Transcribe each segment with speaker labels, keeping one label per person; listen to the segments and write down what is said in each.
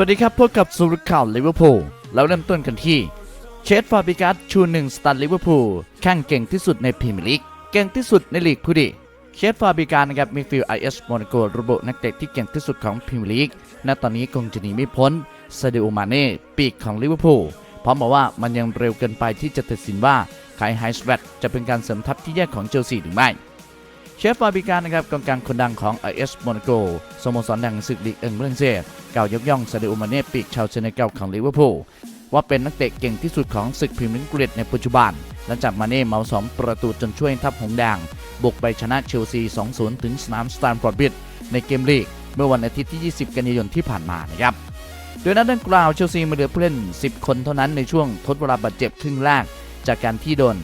Speaker 1: วัสดีครับ พบกับสุรข่าวลิเวอร์พูลแล้วเริ่มต้นกันที่ เชสฟาบิกัสชูหนึ่งสตาร์ลิเวอร์พูลแข่งเก่งที่สุดในพรีเมียร์ลีกเก่งที่สุดในลีกผู้ดีเชสฟาบิกัสนะครับมีฟิลไอเอสโมนาโกระบุนักเตะที่เก่งที่สุดของพรีเมียร์ลีกณตอนนี้คงจะหนีไม่พ้นซาดิโอมาเน่ปีกของลิเวอร์พูลพร้อมบอกว่ามันยังเร็วเกินไปที่จะตัดสินว่าไคไฮสแวตจะเป็นการเสริมทัพที่แย่ของเชลซีหรือไม่ เชฟฟาบิการนะครับกองกลางคนดังของ IS Monaco สโมสรดังศึกลีกเอิงฝรั่งเศสกล่าวยกย่องซาดิโอมาเน่ปีกชาวเซเนกัลของลิเวอร์พูลว่าเป็นนักเตะเก่งที่สุดของศึกพรีเมียร์ลีกในปัจจุบัน หลังจากมาเน่เมาสองประตูจนช่วยทัพหงแดงบุกไปชนะเชลซี 2-0 ถึงสนามสแตนฟอร์ดบริดในเกมลีก เมื่อวันอาทิตย์ที่ 20 กันยายนที่ผ่านมานะครับโดยนัดดังกล่าวเชลซีมาเหลือผู้เล่น 10 คนเท่านั้นในช่วงทดเวลาบาดเจ็บครึ่งแรกจากการที่โดน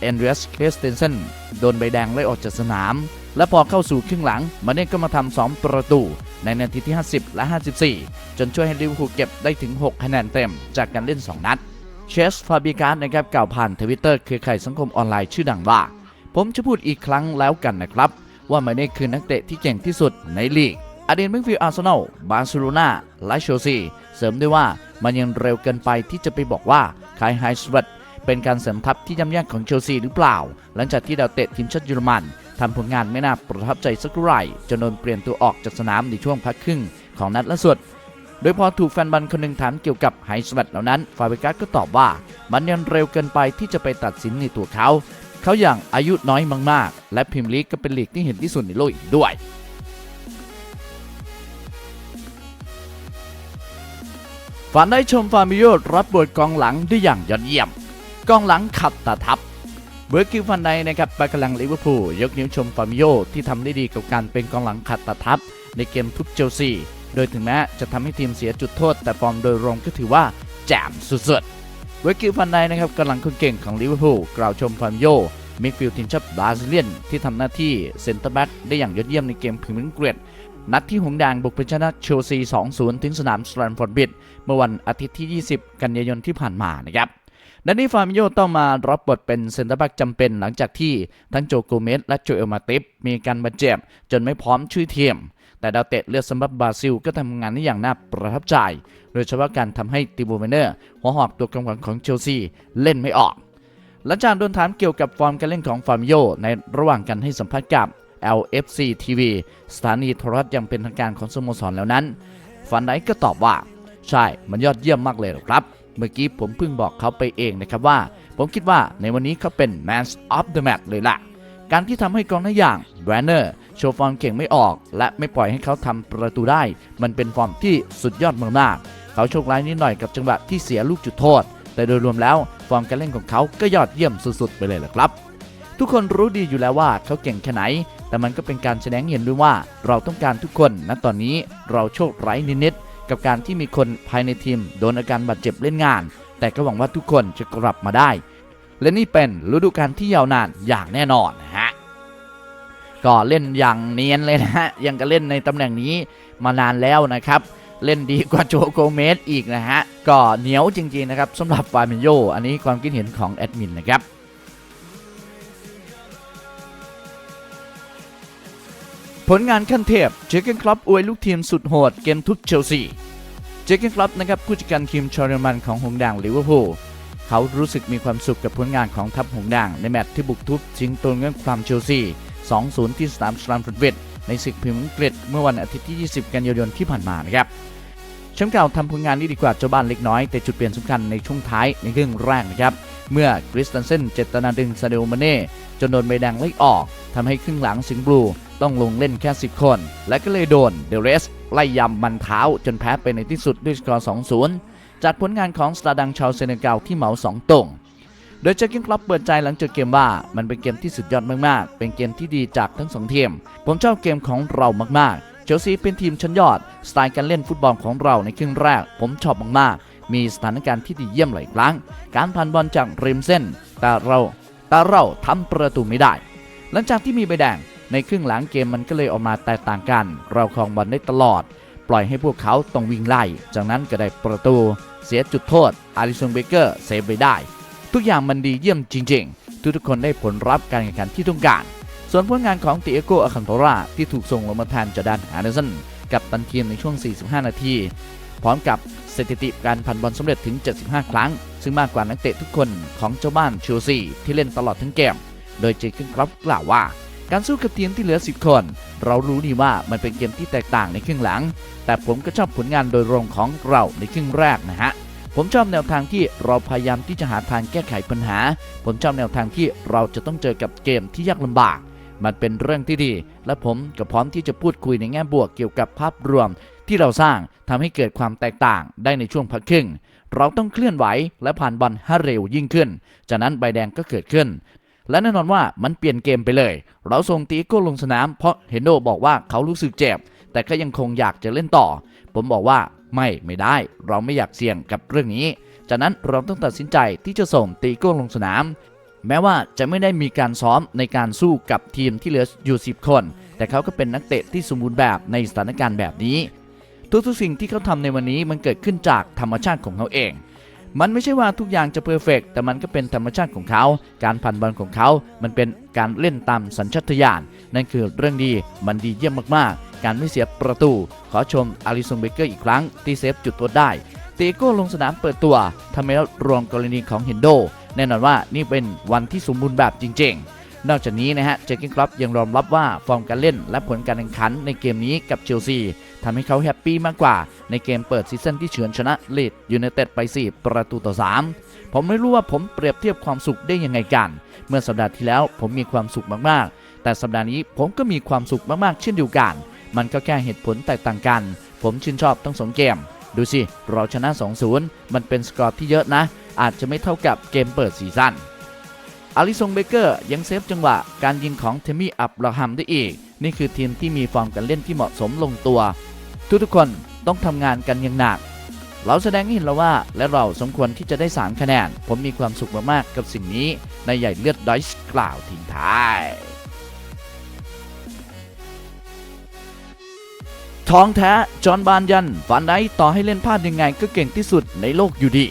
Speaker 1: เอนเดรียสเคสเตนเซนโดนใบแดงไล่ออกจากสนาม และพอเข้าสู่ครึ่งหลังมาเน่ก็มาทำ2ประตู ในนาทีที่ 50 และ 54 จนช่วยให้ลิเวอร์พูลเก็บได้ถึง 6 คะแนนเต็มจากการเล่น 2 นัด เชสฟาบิการนะครับกล่าวผ่านทวิตเตอร์เครือข่ายสังคมออนไลน์ชื่อดังว่า ผมจะพูดอีกครั้งแล้วกันนะครับ ว่ามาเน่คือนักเตะที่เก่งที่สุดในลีกอดีตมิดฟิลด์อาร์เซนอล บาร์เซโลนาและเชลซี เสริมด้วยว่ามันยังเร็วเกินไปที่จะไปบอกว่าคายไฮสวัต เป็นการเสริมทัพที่ย่ำแย่ของเชลซีหรือเปล่า หลังจากที่ดาวเตะทีมชาติเยอรมันทำผลงานไม่น่าประทับใจสักเท่าไหร่จนโดนเปลี่ยนตัวออกจากสนามในช่วงพักครึ่งของนัดล่าสุด โดยพอถูกแฟนบอลคนหนึ่งถามเกี่ยวกับไฮสวัตเหล่านั้น ฟาเบกัสก็ตอบว่า มันยังเร็วเกินไปที่จะไปตัดสินในตัวเขา เขาอย่างอายุน้อยมากๆ และพรีเมียร์ลีกก็เป็นลีกที่เห็นที่สุดในโลกอีกด้วยฝันได้ชมฟาร์มิโยรับบทกองหลังได้อย่างยอดเยี่ยม กองหลังขับตาทับเบอร์กิลฟันไดนะครับไปกำลังลิเวอร์พูลยกนิ้วชมฟาร์มิโยที่ทำได้ดีกับการเป็นกองหลังขัดตาทับในเกมทุบเชลซี โดยถึงแม้จะทำให้ทีมเสียจุดโทษ แต่ฟอร์มโดยรวมก็ถือว่าแจ่มสุดๆเวกิลฟันไดนะครับกำลังคนเก่งของลิเวอร์พูลกล่าวชมฟาร์มิโยมิดฟิลด์ทีมชาติบราซิเลียนที่ทำหน้าที่เซนเตอร์แบ็กได้อย่างยอดเยี่ยมในเกมพรีเมียร์ลีกอังกฤษนัดที่หงแดงบุกไปชนะเชลซี 2-0 ถึงสนามสแตนฟอร์ดบิดเมื่อวันอาทิตย์ที่ 20 กันยายนที่ผ่านมานะครับ ดันนี่ฟาร์มิโยต้องมารับบทเป็นเซนเตอร์แบ็กจำเป็นหลังจากที่ทั้งโจโกเมสและโจเอลมาติฟมีการบาดเจ็บจนไม่พร้อมช่วยทีมแต่ดาวเตะเลือดสำหรับบราซิลก็ทำงานได้อย่างน่าประทับใจ โดยเฉพาะการทำให้ติโบเมเนอร์ หัวหอกตัวกำลังของเชลซีเล่นไม่ออก หลังจากโดนถามเกี่ยวกับฟอร์มการเล่นของฟาร์มิโยในระหว่างการให้สัมภาษณ์กับ LFC TV สถานีโทรทัศน์ย่างเป็นทางการของสโมสรแล้วนั้น ฟันไดก็ตอบว่า ใช่ มันยอดเยี่ยมมากเลยหรอครับ เมื่อกี้ผมเพิ่งบอกเขาไปเองนะครับว่า ผมคิดว่าในวันนี้เขาเป็น Man of the Match เลยล่ะ การที่ทำให้กองหน้าอย่างแวนเนอร์โชว์ฟอร์มเก่งไม่ออก และไม่ปล่อยให้เขาทำประตูได้ มันเป็นฟอร์มที่สุดยอดมากๆเขาโชคร้ายนิดหน่อยกับจังหวะที่เสียลูกจุดโทษ แต่โดยรวมแล้วฟอร์มการเล่นของเขาก็ยอดเยี่ยมสุดๆไปเลยแหละครับ ทุกคนรู้ดีอยู่แล้วว่าเขาเก่งแค่ไหน แต่มันก็เป็นการแสดงเห็นด้วยว่าเราต้องการทุกคนณตอนนี้เราโชคร้ายนิดๆ กับการที่มีคนภายในทีม โดนอาการบาดเจ็บเล่นงาน แต่ก็หวังว่าทุกคนจะกลับมาได้ และนี่เป็นฤดูกาลที่ยาวนานอย่างแน่นอนนะฮะก็เล่นอย่างเนียนเลยนะฮะยังก็เล่นในตำแหน่งนี้มานานแล้วนะครับเล่นดีกว่าโจโกเมสอีกนะฮะ ก็เหนียวจริงๆนะครับสำหรับฟาร์มิโยอันนี้ความคิดเห็นของแอดมินนะครับ ผลงานขั้นเทพเจเกนคลับอวยลูกทีมสุดโหดเกมทุบเชลซีเจเกนคลับนะครับผู้จัดการทีมชอร์มันของหงส์แดงลิเวอร์พูลเขารู้สึกมีความสุขกับผลงานของทัพหงส์แดงในแมตช์ที่บุกทุบชิงตัวเงินความเชลซี 2-0 ที่สนามสแตมฟอร์ดบริดในศึกพรีเมียร์ลีกอังกฤษเมื่อวันอาทิตย์ที่ 20 กันยายนที่ผ่านมานะครับแชมป์เก่าทำผลงานได้ดีกว่าเจ้าบ้านเล็กน้อยแต่จุดเปลี่ยนสำคัญในช่วงท้ายในครึ่งแรกนะครับ เมื่อกริสตันเซนเจตนาดึงซาเดโอมาเน่จนโดนใบแดงไล่ออกทำให้ครึ่งหลังสิงห์บลูต้องลงเล่นแค่ 10 คน และก็เลยโดนเดเรสไล่ยำมันเท้าจนแพ้ไปในที่สุดด้วยสกอร์ 2-0 จากผลงานของสตาร์ดังชาวเซเนกัลที่เหมา2ตรงโดยเจอร์เกนคลับเปิดใจหลังจบเกมว่ามันเป็นเกมที่สุดยอดมากๆ เป็นเกมที่ดีจากทั้งสองทีม ผมชอบเกมของเรามากๆ เชลซีเป็นทีมชั้นยอด สไตล์การเล่นฟุตบอลของเราในครึ่งแรก ผมชอบมากๆ มีสถานการณ์ที่ดีเยี่ยมหลายครั้ง การผ่านบอลจากริมเส้น แต่เราแต่เราทำประตูไม่ได้ หลังจากที่มีใบแดงในครึ่งหลังเกมมันก็เลยออกมาแตกต่างกัน เราครองบอลได้ตลอด ปล่อยให้พวกเขาต้องวิ่งไล่ จากนั้นก็ได้ประตู เสียจุดโทษ อาริสันเบเกอร์เซฟไปได้ ทุกอย่างมันดีเยี่ยมจริง ๆ ทุกๆคนได้ผลลัพธ์การแข่งขันที่ต้องการ ส่วนผลงานของติเอโกอาคันโตราที่ถูกส่งลงมาแทนจอร์แดนแฮนเดอร์สันกับตันทีมในช่วง 45 นาที พร้อมกับสถิติการผ่านบอลสำเร็จถึง 75 ครั้ง ซึ่งมากกว่านักเตะทุกคนของเจ้าบ้านเชลซีที่เล่นตลอดทั้งเกม โดยเจคเกนครอปกล่าวว่า การสู้กับทีมที่เหลือ 10 คน เรารู้ดีว่ามันเป็นเกมที่แตกต่างในครึ่งหลัง แต่ผมก็ชอบผลงานโดยรวมของเราในครึ่งแรกนะฮะผมชอบแนวทางที่เราพยายามที่จะหาทางแก้ไขปัญหา ผมชอบแนวทางที่เราจะต้องเจอกับเกมที่ยากลำบาก มันเป็นเรื่องที่ดี และผมก็พร้อมที่จะพูดคุยในแง่บวกเกี่ยวกับภาพรวม ที่เราสร้างทำให้เกิดความแตกต่างได้ในช่วงพักครึ่ง เราต้องเคลื่อนไหวและผ่านบอลให้เร็วยิ่งขึ้น จากนั้นใบแดงก็เกิดขึ้น และแน่นอนว่ามันเปลี่ยนเกมไปเลย เราส่งตีโก้ลงสนาม เพราะเฮนโดบอกว่าเขารู้สึกเจ็บ แต่ก็ยังคงอยากจะเล่นต่อ ผมบอกว่าไม่ไม่ได้ เราไม่อยากเสี่ยงกับเรื่องนี้ จากนั้นเราต้องตัดสินใจที่จะส่งตีโก้ลงสนาม แม้ว่าจะไม่ได้มีการซ้อมในการสู้กับทีมที่เหลืออยู่ 10 คน แต่เขาก็เป็นนักเตะที่สมบูรณ์แบบในสถานการณ์แบบนี้ ทุกๆสิ่งที่เขาทำในวันนี้มันเกิดขึ้นจากธรรมชาติของเขาเอง มันไม่ใช่ว่าทุกอย่างจะเพอร์เฟกแต่มันก็เป็นธรรมชาติของเขา การผ่านบอลของเขา มันเป็นการเล่นตามสัญชาตญาณ นั่นคือเรื่องดี มันดีเยี่ยมมากๆ การไม่เสียประตู ขอชมอาริสันเบเกอร์อีกครั้งที่เซฟจุดโทษได้ เตโก้ลงสนามเปิดตัวทำให้รวมกรณีของเฮนโด แน่นอนว่านี่เป็นวันที่สมบูรณ์แบบจริง ๆ นอกจากนี้นะฮะเจคเกนครอปยังยอมรับว่าฟอร์มการเล่นและผลการแข่งขันในเกมนี้กับเชลซีทำให้เขาแฮปปี้มากกว่า ในเกมเปิดซีซั่นที่เฉือนชนะลีดยูไนเต็ดไป 4 ประตูต่อ 3 ผมไม่รู้ว่าผมเปรียบเทียบความสุขได้ยังไงกัน เมื่อสัปดาห์ที่แล้วผมมีความสุขมากๆ แต่สัปดาห์นี้ผมก็มีความสุขมากๆ เช่นเดียวกัน มันก็แค่เหตุผลแตกต่างกัน ผมชื่นชอบทั้งสองเกม ดูสิ เราชนะ 2-0 มันเป็นสกอร์ที่เยอะนะ อาจจะไม่เท่ากับเกมเปิดซีซั่น อาริซงเบเกอร์ยังเซฟจังหวะการยิงของเทมี่อับราฮัมได้อีก นี่คือทีมที่มีฟอร์มการเล่นที่เหมาะสมลงตัว ทุกๆคนต้องทำงานกันอย่างหนัก เราแสดงให้เห็นแล้วว่า และเราสมควรที่จะได้ 3 คะแนน ผมมีความสุขมากๆกับสิ่งนี้ในใหญ่เลือดดอยส์กล่าวทิ้งท้ายท้องแท้ จอห์นบานยันฟันไดต่อให้เล่นพลาดยังไงก็เก่งที่สุดในโลกอยู่ดี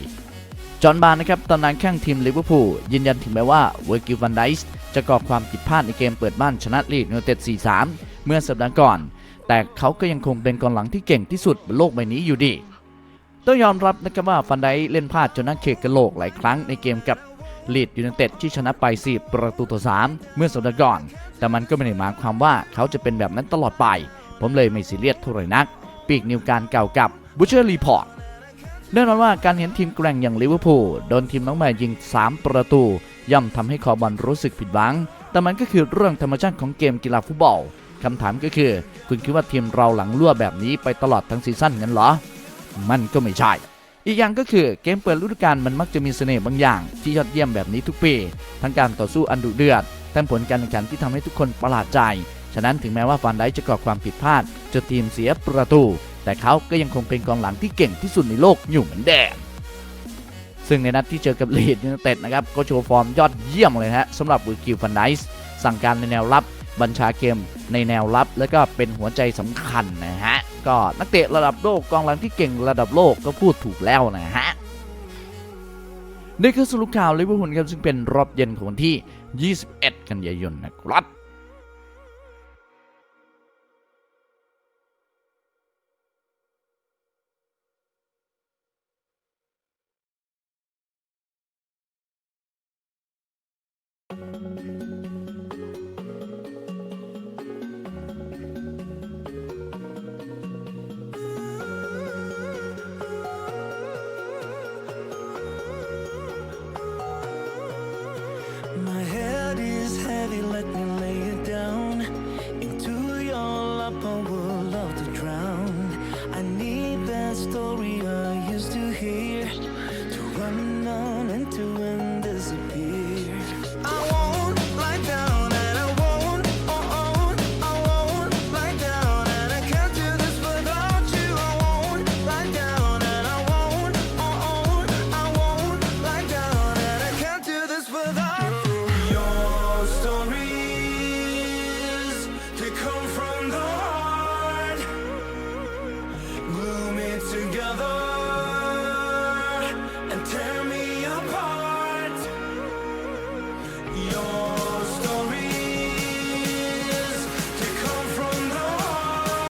Speaker 1: จอห์นบานนะครับตำนานแข้งทีมลิเวอร์พูลยืนยันถึงแม้ว่าเวอร์กิลฟันไดส์จะก่อความผิดพลาดในเกมเปิดบ้านชนะลีดยูไนเต็ด 4-3 เมื่อสัปดาห์ก่อน แต่เขาก็ยังคงเป็นกองหลังที่เก่งที่สุดบนโลกใบนี้อยู่ดี ต้องยอมรับนะครับว่าฟันไดเล่นพลาดจนนักเขกกระโหลกหลายครั้งในเกมกับลีดยูไนเต็ดที่ชนะไป 4 ประตูต่อ 3 เมื่อสัปดาห์ก่อน แต่มันก็ไม่ได้หมายความว่าเขาจะเป็นแบบนั้นตลอดไป ผมเลยไม่ซีเรียสเท่าไหร่นัก ปีกนิวการเก่ากับบูเชอร์รีพอร์ต แน่นอนว่าการเห็นทีมแกร่งอย่างลิเวอร์พูลโดนทีมน้องใหม่ยิง 3 ประตู ย่อมทำให้คอบอลรู้สึกผิดหวัง แต่มันก็คือเรื่องธรรมชาติของเกมกีฬาฟุตบอลคำถามก็คือ คุณคิดว่าทีมเราหลังรั่วแบบนี้ไปตลอดทั้งซีซั่นงั้นเหรอ มันก็ไม่ใช่ อีกอย่างก็คือเกมเปิดฤดูกาลมันมักจะมีเสน่ห์บางอย่าง ที่ยอดเยี่ยมแบบนี้ทุกปี ทั้งการต่อสู้อันดุเดือดทั้งผลการแข่งขันที่ทำให้ทุกคนประหลาดใจ ฉะนั้นถึงแม้ว่าฟานไดจะก่อความผิดพลาดจนทีมเสียประตู แต่เขาก็ยังคงเป็นกองหลังที่เก่งที่สุดในโลกอยู่เหมือนเดิมซึ่งในนัดที่เจอกับลีดยูไนเต็ดนะครับก็โชว์ฟอร์มยอดเยี่ยมเลยนะฮะสำหรับวิกิลฟันไดส์สั่งการในแนวรับบัญชาเกมในแนวรับ แล้วก็เป็นหัวใจสำคัญนะฮะ ก็นักเตะระดับโลกกองหลังที่เก่งระดับโลกก็พูดถูกแล้วนะฮะนี่คือสรุปข่าวลิเวอร์พูลครับซึ่งเป็นรอบเย็นของวันที่ 21 กันยายนนะครับ Música